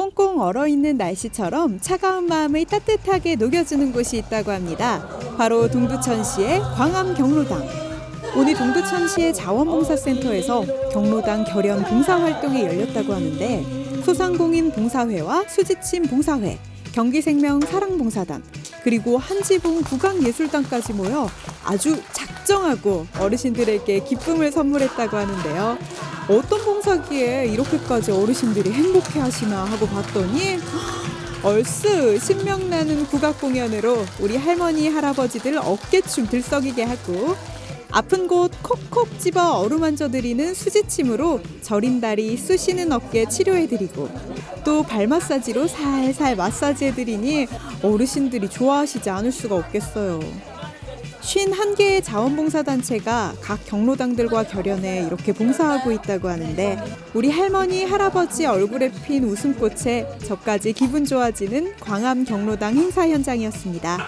꽁꽁 얼어 있는 날씨처럼 차가운 마음을 따뜻하게 녹여주는 곳이 있다고 합니다. 바로 동두천시의 광암 경로당. 오늘 동두천시의 자원봉사센터에서 경로당 결연 봉사활동이 열렸다고 하는데 소상공인 봉사회와 수지침 봉사회, 경기생명 사랑봉사단, 그리고 한지봉 국악예술단까지 모여 아주 작정하고 어르신들에게 기쁨을 선물했다고 하는데요. 어떤 봉사기에 이렇게까지 어르신들이 행복해 하시나 하고 봤더니 얼쑤 신명나는 국악 공연으로 우리 할머니 할아버지들 어깨춤 들썩이게 하고 아픈 곳 콕콕 집어 어루만져 드리는 수지침으로 저린 다리 쑤시는 어깨 치료해 드리고 또 발 마사지로 살살 마사지해 드리니 어르신들이 좋아하시지 않을 수가 없겠어요. 51개의 자원봉사단체가 각 경로당들과 결연해 이렇게 봉사하고 있다고 하는데 우리 할머니 할아버지 얼굴에 핀 웃음꽃에 저까지 기분 좋아지는 광암 경로당 행사 현장이었습니다.